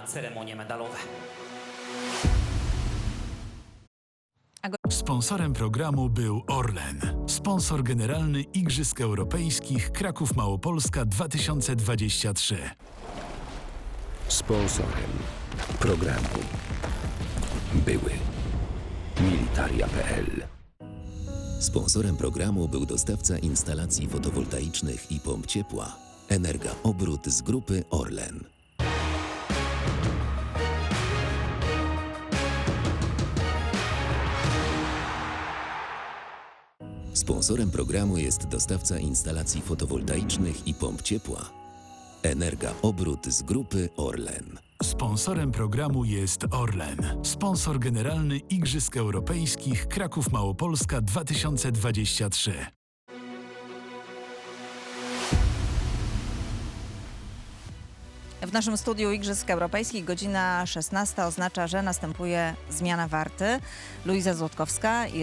na ceremonie medalowe. Sponsorem programu był Orlen, sponsor generalny Igrzysk Europejskich Kraków Małopolska 2023. Sponsorem programu były Militaria.pl Sponsorem programu był dostawca instalacji fotowoltaicznych i pomp ciepła Energa Obrót z grupy Orlen. Sponsorem programu jest dostawca instalacji fotowoltaicznych i pomp ciepła Energa Obrót z grupy Orlen. Sponsorem programu jest Orlen, sponsor generalny Igrzysk Europejskich Kraków Małopolska 2023. W naszym studiu Igrzysk Europejskich godzina 16 oznacza, że następuje zmiana warty. Luiza Złotkowska i